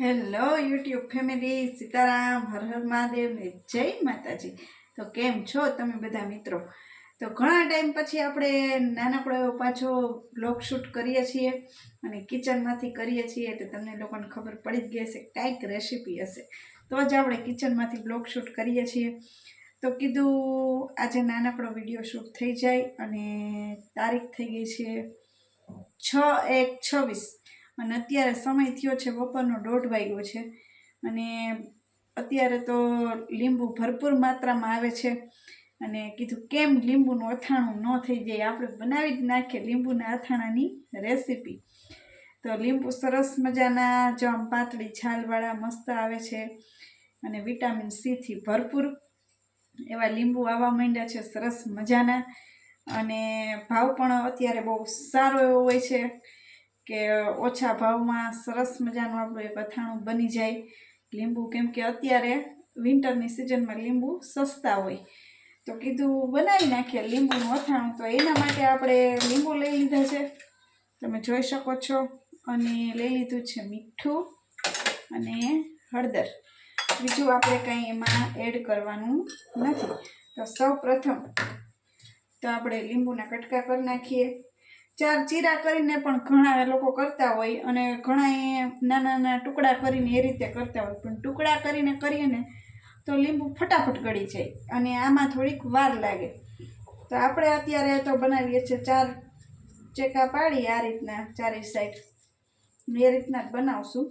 Hello YouTube family, Sitaram, હર હર મહાદેવ ને જય માતાજી. તો કેમ છો તમે બધા મિત્રો? તો ઘણા ટાઈમ પછી આપણે નાનકડો એવો પાછો બ્લોગ શૂટ કરીએ છીએ અને કિચનમાંથી કરીએ છીએ એટલે તમને લોકોને ખબર પડી જ ગઈ હશે કાંઈક રેસીપી હશે. તો જ આપણે કિચનમાંથી બ્લોગ શૂટ કરીએ છીએ. તો કીધું આજે નાનકડો વીડિયો શૂટ થઈ જાય અને તારીખ થઈ ગઈ છે છ એક છવ્વીસ. અને અત્યારે સમય થયો છે બપોરનો દોઢ વાગ્યો છે. અને અત્યારે તો લીંબુ ભરપૂર માત્રામાં આવે છે. અને કીધું કેમ લીંબુનું અથાણું ન થઈ જાય? આપણે બનાવી જ નાખીએ લીંબુના અથાણાની રેસીપી. તો લીંબુ સરસ મજાના, જો આમ પાતળી છાલવાળા મસ્ત આવે છે. અને વિટામિન સીથી ભરપૂર. એવા લીંબુ આવવા માંડ્યા છે, સરસ મજાના. અને ભાવ પણ અત્યારે બહુ સારો એવો હોય છે. કે ઓછા ભાવમાં સરસ મજાનું આપણું એક અથાણું બની જાય. લીંબુ કેમ કે અત્યારે વિન્ટરની સિઝનમાં લીંબુ સસ્તા હોય. તો કીધું બનાવી નાખીએ લીંબુનું અથાણું. તો એના માટે આપણે લીંબુ લઈ લીધા છે. તમે જોઈ શકો છો. અને લઈ લીધું છે મીઠું અને હળદર. બીજું આપણે કંઈ એમાં એડ કરવાનું નથી. તો સૌ પ્રથમ તો આપણે લીંબુના કટકા કરી નાખીએ. ચાર ચીરા કરીને પણ ઘણા લોકો કરતા હોય અને ઘણા નાના નાના ટુકડા કરીને એ રીતે કરતા હોય. પણ ટુકડા કરીને કરીએ ને તો લીંબુ ફટાફટ ગળી જાય અને આમાં થોડીક વાર લાગે. તો આપણે અત્યારે તો બનાવીએ છીએ ચાર ચેકા પાડી આ રીતના ચારે સાઈડ એ રીતના જ બનાવશું.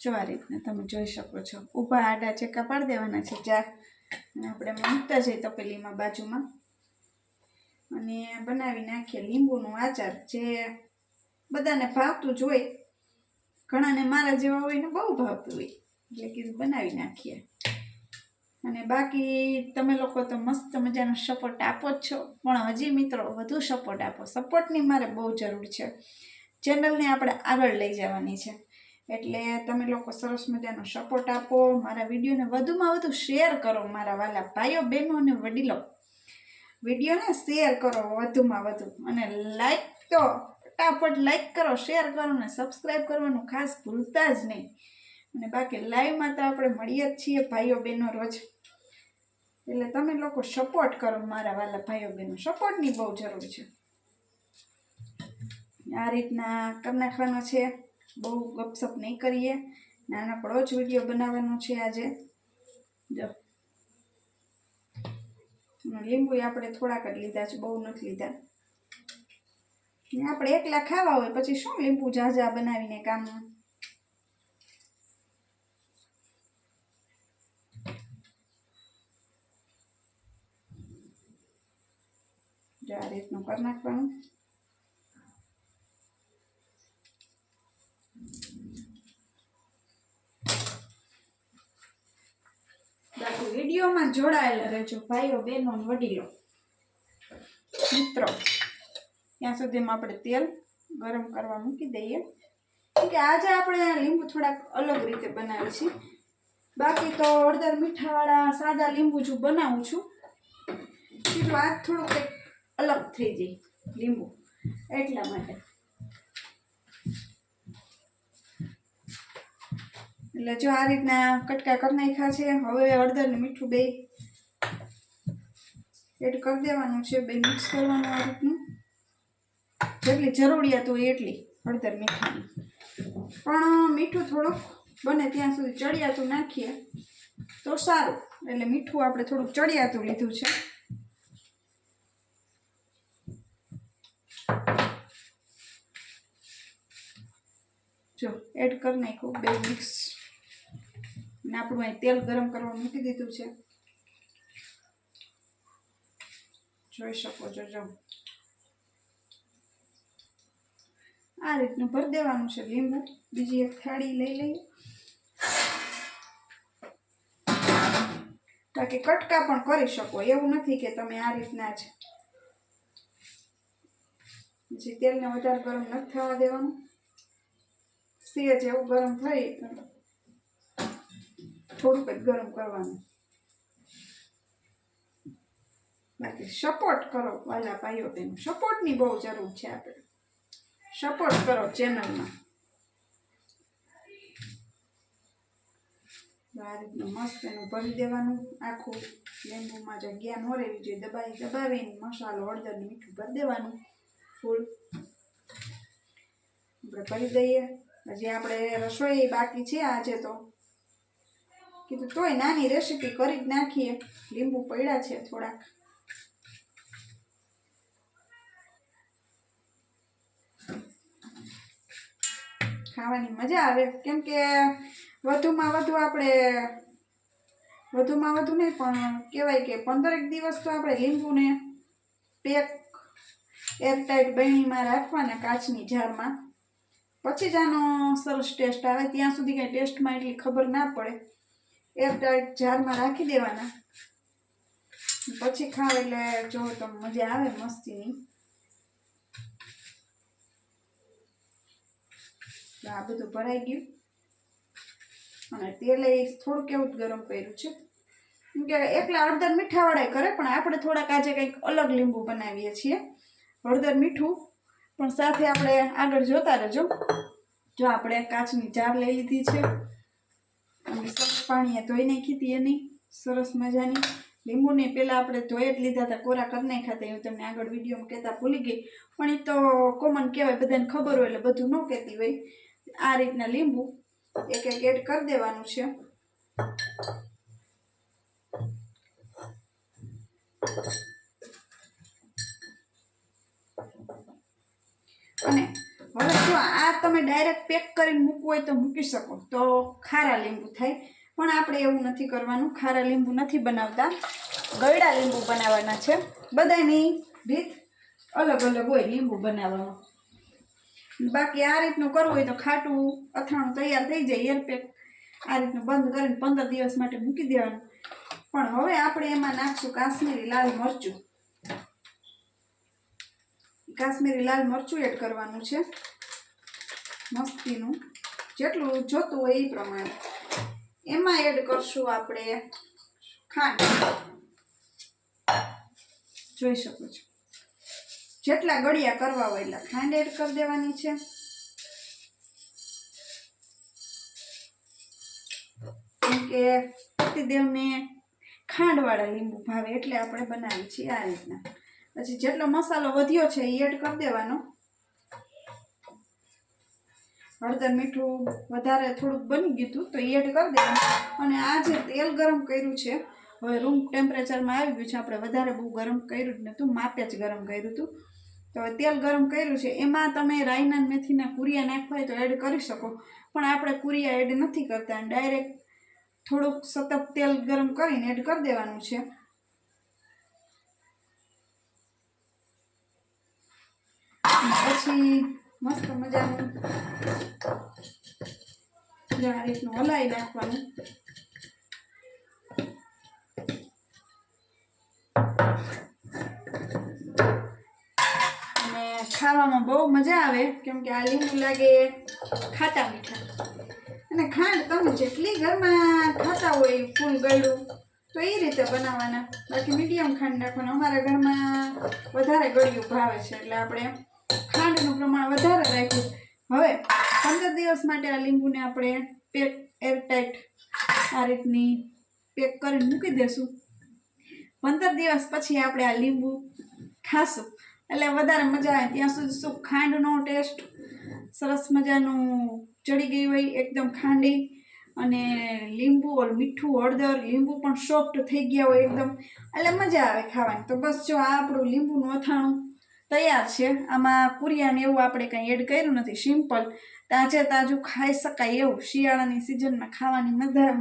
જો આ રીતના તમે જોઈ શકો છો. ઊભા આડા ચેકા પાડી દેવાના છે. ચાર. આપણે મૂકતા જઈએ તપેલીમાં બાજુમાં. અને બનાવી નાખીએ લીંબુનું આચાર જે બધાને ભાવતું જ હોય. ઘણાને મારા જેવા હોય ને બહુ ભાવતું હોય. એટલે કીધું બનાવી નાખીએ. અને બાકી તમે લોકો તો મસ્ત મજાનો સપોર્ટ આપો જ છો. પણ હજી મિત્રો વધુ સપોર્ટ આપો. સપોર્ટની મારે બહુ જરૂર છે. ચેનલને આપણે આગળ લઈ જવાની છે. એટલે તમે લોકો સરસ મજાનો સપોર્ટ આપો. મારા વિડીયોને વધુમાં વધુ શેર કરો મારા વાલા ભાઈઓ, બહેનો અને વડીલો. વિડીયોને શેર કરો વધુમાં વધુ. અને લાઈક તો ફટાફટ લાઈક કરો શેર કરો અને સબસ્ક્રાઈબ કરવાનું ખાસ ભૂલતા જ નહીં. અને બાકી લાઈવમાં તો આપણે મળીએ જ છીએ ભાઈઓ બહેનો રોજ. એટલે તમે લોકો સપોર્ટ કરો મારા વાલા ભાઈઓ બહેનો. સપોર્ટની બહુ જરૂર છે. આ રીતના કરી નાખવાનો છે. બહુ ગપસપ નહીં કરીએ. નાનકડો જ વીડિયો બનાવવાનો છે આજે. જો. લીંબુ આપણે થોડાક જ લીધા છે, બહુ નથી લીધા. આપણે એકલા ખાવા હોય, પછી શું લીંબુ ઝાઝા બનાવીને કામમાં? આ રીતનું કરી નાખવાનું બાકી જોડાયેલા રહેજો, ભાઈઓ, બહેનો વડીલો. મિત્રો, ત્યાં સુધીમાં આપણે તેલ ગરમ કરવા મૂકી દઈએ. કે આજે આપણે લીંબુ થોડાક અલગ રીતે બનાવીએ છીએ. બાકી તો હળદર મીઠાવાળા સાદા લીંબુ જો બનાવું છું કીધું આજ થોડુંક કંઈક અલગ થઈ જાય લીંબુ એટલા માટે. એટલે જો આ રીતના કટકા કરી નાખ્યા છે, હવે હળદર મીઠું બે એડ કરી દેવાનું છે, બે મિક્સ કરવાનું આ રીતનું. જેટલી જરૂરિયાત હોય એટલી હળદર મીઠાની. પણ મીઠું થોડુંક બને ત્યાં સુધી ચડિયાતું નાખીએ તો સારું. એટલે મીઠું આપણે થોડુંક ચડિયાતું લીધું છે. જો, એડ કરી નાખ્યું, બે મિક્સ ને આપણું અહીં તેલ ગરમ કરવા મૂકી દીધું છે. જોઈ શકો છો, જો. આ રીતનું ભરી દેવાનું છે લીંબુ. બીજી એક થાળી લઈ લઈએ. બાકી કટકા પણ કરી શકો, એવું નથી કે તમે આ રીતના જ. પછી તેલને વધારે ગરમ નથી થવા દેવાનું. સેજ એવું ગરમ થઈ થોડુંક જ ગરમ કરવાનું. બાકી સપોર્ટ કરો વાલા ભાઈઓ બહેનો. સપોર્ટની બહુ જરૂર છે આપણે સપોર્ટ કરો ચેનલમાં આ રીતનું મસ્ત એનું ભરી દેવાનું. આખું લીંબુમાં જગ્યા ન રહેવી જોઈએ દબાવી દબાવીને મસાલો, હળદર મીઠું ભરી દેવાનું ફૂલ આપણે ભરી દઈએ. હજી આપણે રસોઈ બાકી છે આજે તો. કીધું, તોય નાની રેસીપી કરી જ નાખીએ. લીંબુ પડ્યા છે થોડાક. ખાવાની મજા આવે. કેમ કે વધુમાં વધુ આપણે, વધુમાં વધુ નહીં, પણ કહેવાય કે પંદરેક દિવસ તો આપણે લીંબુને પેક એરટાઈટ બહેણીમાં રાખવાના કાચની જારમાં. પછી જ આનો સરસ ટેસ્ટ આવે. ત્યાં સુધી કાંઈ ટેસ્ટમાં એટલી ખબર ના પડે. એરટાઈટ જારમાં રાખી દેવાના. પછી ખાવ એટલે જો તો મજા આવે મસ્તીની. આ બધું ભરાઈ ગયું. અને તેલ એ થોડુંક એવું જ ગરમ કર્યું છે. કેમ કે એકલા હળદર મીઠાવાળા કરે, પણ આપણે થોડાક આજે કંઈક અલગ લીંબુ બનાવીએ છીએ. હળદર મીઠું. પણ સાથે આપણે આગળ જોતા રહેજો. જો આપણે કાચની જાર લઈ લીધી છે. અને પાણીએ ધોઈ નાખી હતી એની. સરસ મજાની. લીંબુને પહેલાં આપણે ધોઈ જ લીધા હતા, કોરા કરી નાખ્યા હતા તમને આગળ વિડીયોમાં કહેતા ભૂલી ગઈ. પણ એ તો કોમન કહેવાય, બધાને ખબર હોય એટલે બધું ન કહેતી હોય. આ રીતના લીંબુ એક એક એડ કરી દેવાનું છે. અને હવે જો આ તમે ડાયરેક્ટ પેક કરીને મૂકવું હોય તો મૂકી શકો. તો ખારા લીંબુ થાય. પણ આપણે એવું નથી કરવાનું. ખારા લીંબુ નથી બનાવતા. ગળ્યા લીંબુ બનાવવાના છે. બધાની રીત અલગ અલગ હોય લીંબુ બનાવવાનું. બાકી આ રીતનું કરવું હોય તો ખાટું, અથાણું તૈયાર થઈ જાય. એરપેક આ રીતનું બંધ કરીને પંદર દિવસ માટે મૂકી દેવાનું. પણ હવે આપણે એમાં નાખશું કાશ્મીરી લાલ મરચું. કાશ્મીરી લાલ મરચું એડ કરવાનું છે. મસ્તીનું. જેટલું જોતું હોય એ પ્રમાણે. એમાં એડ કરશું આપણે ખાંડ. જોઈ શકો છો. જેટલા ગળિયા કરવા હોય એટલા ખાંડ એડ કરી દેવાની છે. કે પતિદેવને ખાંડવાળા લીંબુ ભાવે એટલે આપણે બનાવીએ છીએ આ રીતના. પછી જેટલો મસાલો વધ્યો છે એ એડ કરી દેવાનો. હળદર મીઠું વધારે થોડુંક બની ગયું હતું, તો એડ કરી દેવાનું. અને આ જે તેલ ગરમ કર્યું છે, હવે રૂમ ટેમ્પરેચરમાં આવી ગયું છે, આપણે વધારે બહુ ગરમ કર્યું જ નહોતું, માપે જ ગરમ કર્યું હતું. તો હવે તેલ ગરમ કર્યું છે, એમાં તમે રાઈના મેથીના કુરિયા નાખવા હોય તો એડ કરી શકો, પણ આપણે કુરિયા એડ નથી કરતા ડાયરેક્ટ થોડુંક સતત તેલ ગરમ કરીને એડ કરી દેવાનું છે. પછી મસ્ત મજાનું. આ રીતનું હલાવી નાખવાનું. અને ખાવામાં બહુ મજા આવે, કેમ કે આ લીંબુ લાગે ખાટા મીઠા. અને ખાંડ તમે જેટલી ઘરમાં ખાતા હોય ફૂલ ગળ્યું, તો એ રીતે બનાવવાના બાકી મીડિયમ ખાંડ નાખવાનું. અમારા ઘરમાં વધારે ગળ્યું ભાવે છે, એટલે આપણે ખાંડનું પ્રમાણ વધારે રાખ્યું. હવે પંદર દિવસ માટે આ લીંબુને આપણે પેક, એરટાઈટ આ રીતની પેક કરીને મૂકી દેશું. પંદર દિવસ પછી આપણે આ લીંબુ ખાશું. એટલે વધારે મજા આવે. ત્યાં સુધી શું ખાંડનો ટેસ્ટ, સરસ મજાનું ચડી ગઈ હોય, એકદમ ખાંડી. અને લીંબુ મીઠું, હળદર, લીંબુ પણ સોફ્ટ થઈ ગયા હોય એકદમ. એટલે મજા આવે ખાવાની. તો બસ જો આ આપણું લીંબુનું અથાણું તૈયાર છે. આમાં કુરિયાને એવું આપણે કંઈ એડ કર્યું નથી. સિમ્પલ તાજે તાજું ખાઈ શકાય એવું. શિયાળાની સિઝનમાં ખાવાની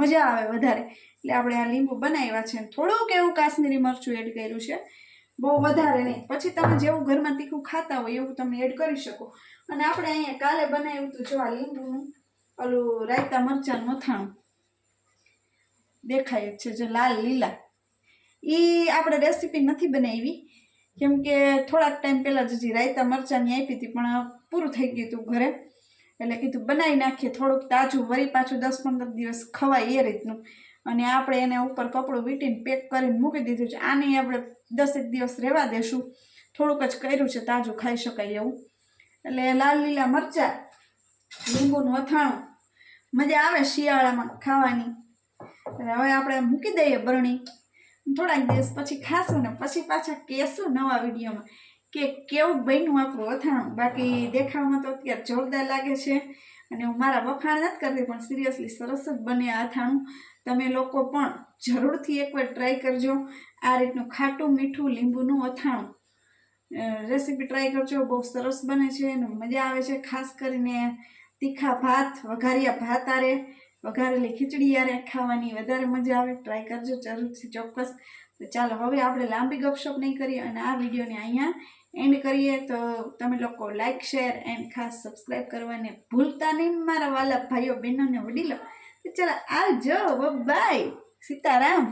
મજા આવે વધારે. એટલે આપણે આ લીંબુ બનાવ્યા છે થોડુંક એવું કાશ્મીરી મરચું એડ કર્યું છે. બહુ વધારે નહીં. પછી તમે જેવું ઘરમાં તીખું ખાતા હોય એવું તમે એડ કરી શકો. અને આપણે અહીંયા કાલે બનાવ્યું હતું જો આ લીંબુનું ઓલું રાયતા મરચાંનું મથાણું દેખાય છે, જો લાલ લીલા. એ આપણે રેસીપી નથી બનાવી. કેમ કે થોડાક ટાઈમ પહેલાં જ હજી રાયતા મરચાંની આપી હતી, પણ પૂરું થઈ ગયું હતું ઘરે. એટલે કીધું બનાવી નાખીએ, થોડુંક તાજું વળી પાછું દસ પંદર દિવસ ખવાય એ રીતનું. અને આપણે એને ઉપર કપડું વીટીને પેક કરીને મૂકી દીધું છે. આને આપણે દસેક દિવસ રહેવા દેશું. થોડુંક જ કર્યું છે, તાજું ખાઈ શકાય એવું. એટલે લાલ લીલા મરચાં, લીંબુનું અથાણું. મજા આવે શિયાળામાં ખાવાની. હવે આપણે મૂકી દઈએ બરણી. થોડાક દિવસ પછી ખાશું ને પછી પાછા કહેશું નવા વિડીયોમાં કે કેવું બન્યું આપણું અથાણું. બાકી દેખાવામાં તો અત્યારે જોરદાર લાગે છે અને હું મારા વખાણ નથી કરતી, પણ સિરિયસલી સરસ જ બને અથાણું. તમે લોકો પણ જરૂરથી એકવાર ટ્રાય કરજો. આ રીતનું ખાટું મીઠું લીંબુનું અથાણું. રેસીપી ટ્રાય કરજો. બહુ સરસ બને છે અને મજા આવે છે. ખાસ કરીને તીખા ભાત, વઘારિયા ભાત આરે. વઘારેલી ખીચડી યારે ખાવાની વધારે મજા આવે. ટ્રાય કરજો જરૂરથી ચોક્કસ. તો ચાલો હવે આપણે લાંબી ગપશપ નહીં કરીએ અને આ વિડીયોને અહીંયા એન્ડ કરીએ. તો તમે લોકો લાઇક શેર એન્ડ ખાસ સબસ્ક્રાઈબ કરવાને ભૂલતા નહીં મારા વાલા ભાઈઓ, બહેનોને વડીલો. ચાલો આવજો. બાય સીતારામ.